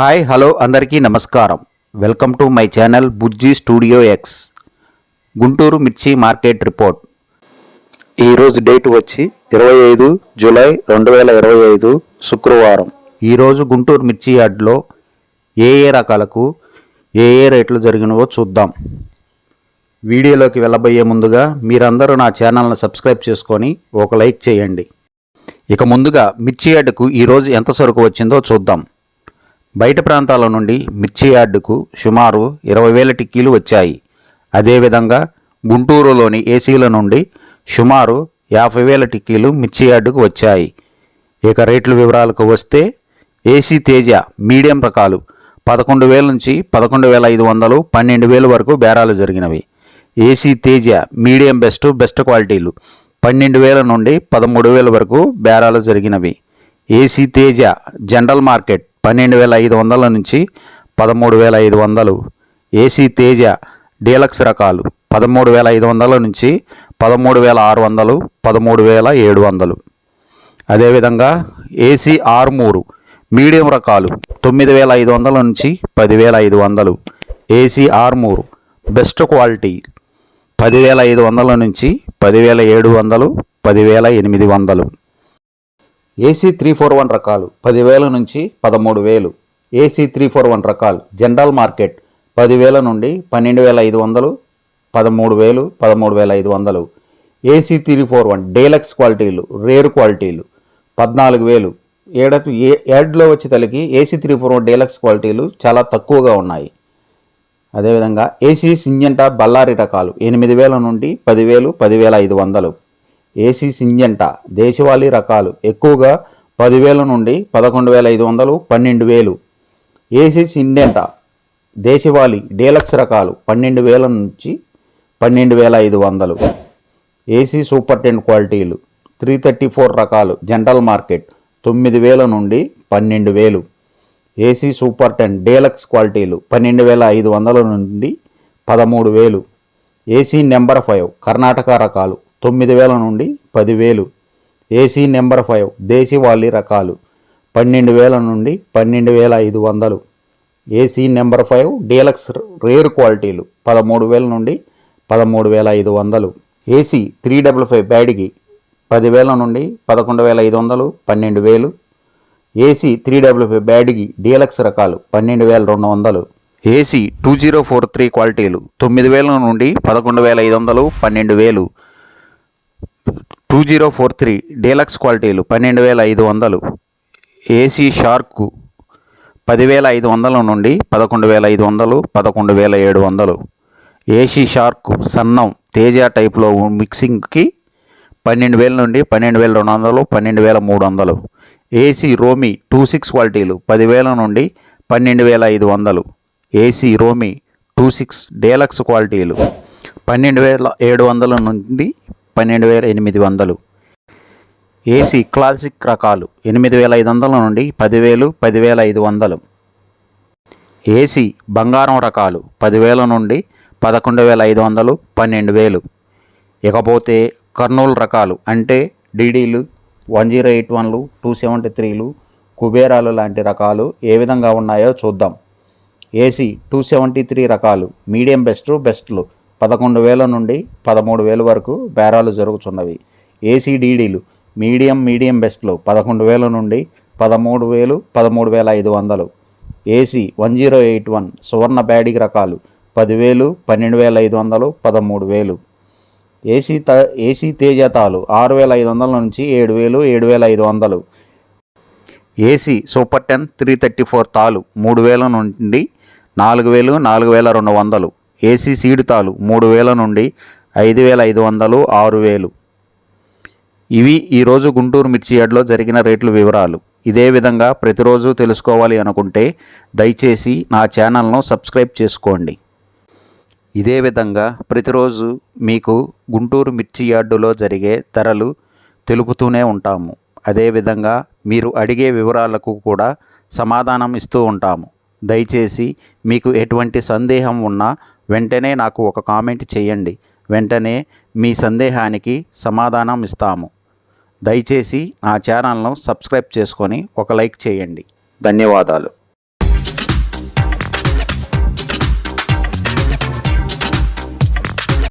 Hi hello అందరికీ నమస్కారం. Welcome to my channel Bujji studio X Guntur మిర్చి మార్కెట్ రిపోర్ట్. ఈరోజు డేట్ వచ్చి ఇరవై ఐదు జూలై రెండు వేల ఇరవై ఐదు శుక్రవారం. ఈరోజు గుంటూరు మిర్చి యార్డ్లో ఏ ఏ రకాలకు ఏ ఏ రేట్లు జరిగినవో చూద్దాం. వీడియోలోకి వెళ్ళబోయే ముందుగా మీరందరూ నా ఛానల్ని సబ్స్క్రైబ్ చేసుకొని ఒక లైక్ చేయండి. ఇక ముందుగా మిర్చి యార్డుకు ఈరోజు ఎంత సరుకు వచ్చిందో చూద్దాం. బయట ప్రాంతాల నుండి మిర్చి యార్డుకు సుమారు ఇరవై వేల టిక్కీలు వచ్చాయి. అదేవిధంగా గుంటూరులోని ఏసీల నుండి సుమారు యాభై వేల టిక్కీలు మిర్చి యార్డుకు వచ్చాయి. ఇక రేట్ల వివరాలకు వస్తే ఏసీ తేజ మీడియం రకాలు పదకొండు వేల నుంచి పదకొండు వేల ఐదు వందలు పన్నెండు వేల వరకు బేరాలు జరిగినవి. AC Teja medium best best క్వాలిటీలు పన్నెండు వేల నుండి పదమూడు వేల వరకు బేరాలు జరిగినవి. ఏసీ తేజ జనరల్ మార్కెట్ పన్నెండు వేల ఐదు వందల నుంచి పదమూడు వేల ఐదు వందలు. ఏసీ తేజ డీలక్స్ రకాలు పదమూడు వేల ఐదు వందల నుంచి పదమూడు వేల ఆరు వందలు పదమూడు వేల ఏడు వందలు. అదేవిధంగా ఏసీ ఆర్మూరు మీడియం రకాలు తొమ్మిది వేల ఐదు వందల నుంచి పదివేల ఐదు వందలు. ఏసీ ఆర్మూరు బెస్ట్ క్వాలిటీ పదివేల ఐదు వందల నుంచి పదివేల ఏడు వందలు పదివేల ఎనిమిది వందలు. ఏసీ త్రీ ఫోర్ వన్ రకాలు పదివేల నుంచి పదమూడు వేలు. ఏసీ త్రీ ఫోర్ వన్ రకాలు జనరల్ మార్కెట్ పదివేల నుండి పన్నెండు వేల ఐదు వందలు పదమూడు వేలు పదమూడు వేల ఐదు వందలు. AC three four one deluxe క్వాలిటీలు రేర్ క్వాలిటీలు పద్నాలుగు వేలు. ఏడ ఏ యాడ్లో వచ్చి తలకి AC three four one deluxe క్వాలిటీలు చాలా తక్కువగా ఉన్నాయి. అదేవిధంగా ఏసీ సింజంటా బళ్ళారి రకాలు ఎనిమిది వేల నుండి పదివేలు పదివేల ఐదు వందలు. ఏసీ సింజంట దేశవాళీ రకాలు. ఎక్కువగా పదివేల నుండి పదకొండు వేల ఐదు వందలు పన్నెండు వేలు ఏసీ సింజంట దేశవాళీ డీలక్స్ రకాలు పన్నెండు వేల నుంచి పన్నెండు వేల ఐదు వందలు. ఏసీ సూపర్ టెన్ క్వాలిటీలు త్రీ థర్టీ ఫోర్ రకాలు జనరల్ మార్కెట్ తొమ్మిది వేల నుండి పన్నెండు వేలు ఏసీ సూపర్ టెన్ డీలక్స్ క్వాలిటీలు పన్నెండు వేల ఐదు వందల నుండి పదమూడు వేలు ఏసీ నెంబర్ ఫైవ్ కర్ణాటక రకాలు తొమ్మిది వేల నుండి పదివేలు. ఏసీ నెంబర్ ఫైవ్ దేశీవాళీ రకాలు. పన్నెండు వేల నుండి పన్నెండు వేల ఐదు వందలు. AC number five deluxe rare క్వాలిటీలు. పదమూడు వేల నుండి పదమూడు వేల ఐదు వందలు. ఏసీ త్రీ డబల్ ఫైవ్ బ్యాడ్కి పదివేల నుండి పదకొండు వేల ఐదు వందలు పన్నెండు వేలు. ఏసీ త్రీ డబల్ ఫైవ్ బ్యాడ్కి డీలక్స్ రకాలు పన్నెండు వేల రెండు వందలు. AC two zero four three క్వాలిటీలు తొమ్మిది వేల నుండి పదకొండు వేల ఐదు వందలు పన్నెండు వేలు. Two zero four three deluxe క్వాలిటీలు పన్నెండు వేల ఐదు వందలు. ఏసీ షార్క్ పదివేల ఐదు వందల నుండి పదకొండు వేల ఐదు వందలు పదకొండు వేల ఏడు వందలు. ఏసీ షార్క్ సన్నం తేజ టైప్లో మిక్సింగ్కి పన్నెండు వేల నుండి పన్నెండు వేల రెండు వందలు పన్నెండు వేల మూడు వందలు. ఏసీ రోమి టూ సిక్స్ క్వాలిటీలు పదివేల నుండి పన్నెండు వేల ఐదు వందలు. ఏసీ రోమి టూ సిక్స్ డేలక్స్ క్వాలిటీలు పన్నెండు వేల ఏడు వందల నుండి పన్నెండు వేల ఎనిమిది వందలు. ఏసీ క్లాసిక్ రకాలు ఎనిమిది వేల ఐదు వందల నుండి పదివేలు పదివేల ఐదు వందలు. ఏసీ బంగారం రకాలు పదివేల నుండి పదకొండు వేల ఐదు వందలు పన్నెండు వేలు. ఇకపోతే కర్నూలు రకాలు అంటే డీడీలు వన్ జీరో ఎయిట్ వన్లు టూ సెవెంటీ త్రీలు కుబేరాలు లాంటి రకాలు ఏ విధంగా ఉన్నాయో చూద్దాం. ఏసీ టూ సెవెంటీ త్రీ రకాలు మీడియం బెస్ట్ బెస్ట్లు. పదకొండు వేల నుండి పదమూడు వేల వరకు బేరాలు జరుగుతున్నవి ఏసీ డీడీలు మీడియం మీడియం బెస్ట్లు పదకొండు వేల నుండి పదమూడు వేలు పదమూడు వేల ఐదు వందలు. AC one zero eight one Suvarna Byadgi రకాలు పదివేలు పన్నెండు వేల ఐదు వందలు పదమూడు వేలు. ఏసీ త ఏసీ తేజతాలు ఆరు వేల ఐదు వందల నుంచి ఏడు వేలు ఏడు వేల ఐదు వందలు. AC super ten three thirty four తాలు మూడు వేల నుండి నాలుగు వేలు నాలుగు వేల రెండు వందలు. ఏసీ సీడు తాలు మూడు వేల నుండి ఐదు వేల ఐదు వందలు ఆరు వేలు. ఇవి ఈరోజు గుంటూరు మిర్చి యార్డ్లో జరిగిన రేట్ల వివరాలు. ఇదే విధంగా ప్రతిరోజు తెలుసుకోవాలి అనుకుంటే దయచేసి నా ఛానల్ను సబ్స్క్రైబ్ చేసుకోండి. ఇదే విధంగా ప్రతిరోజు మీకు గుంటూరు మిర్చి యార్డులో జరిగే ధరలు తెలుపుతూనే ఉంటాము. అదేవిధంగా మీరు అడిగే వివరాలకు కూడా సమాధానం ఇస్తూ ఉంటాము. దయచేసి మీకు ఎటువంటి సందేహం ఉన్నా వెంటనే నాకు ఒక కామెంట్ చేయండి. వెంటనే మీ సందేహానికి సమాధానం ఇస్తాము. దయచేసి నా ఛానల్ను సబ్స్క్రైబ్ చేసుకొని ఒక లైక్ చేయండి. ధన్యవాదాలు.